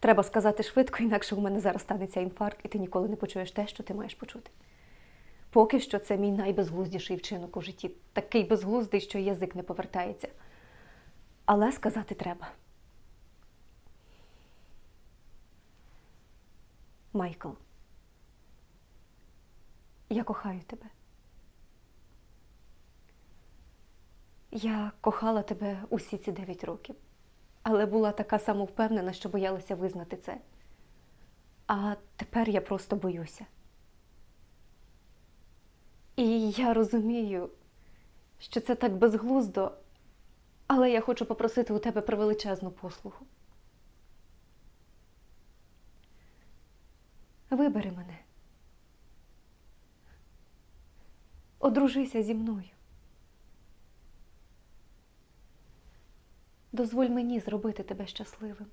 Треба сказати швидко, інакше у мене зараз станеться інфаркт, і ти ніколи не почуєш те, що ти маєш почути. Поки що це мій найбезглуздіший вчинок у житті, такий безглуздий, що язик не повертається. Але сказати треба. Майкл, я кохаю тебе. Я кохала тебе усі ці дев'ять років, але була така самовпевнена, що боялася визнати це. А тепер я просто боюся. І я розумію, що це так безглуздо, але я хочу попросити у тебе про величезну послугу. Вибери мене. Одружися зі мною. Дозволь мені зробити тебе щасливим.